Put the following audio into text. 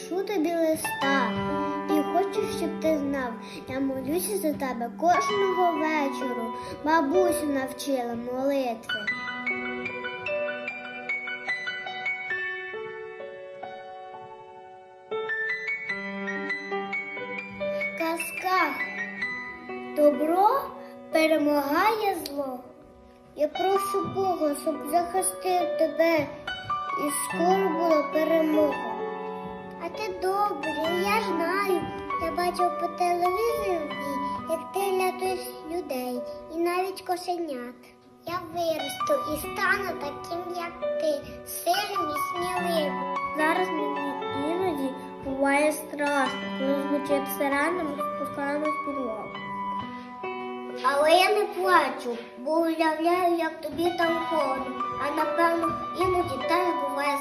пишу тобі листа і хочу, щоб ти знав, я молюся за тебе кожного вечору. Бабусю навчила молитви. В казках добро перемагає зло. Я прошу Бога, щоб захистив тебе і скоро була перемога. Ти добрий, я знаю. Я бачив по телевізорі, як ти рятуєш людей і навіть кошенят. Я виросту і стану таким, як ти, сильним і сміливим. Зараз мені іноді буває страшно, коли звучить сирена, ми спускаємось в підвал. Але я не плачу, бо уявляю, як тобі там холодно, а напевно іноді теж буває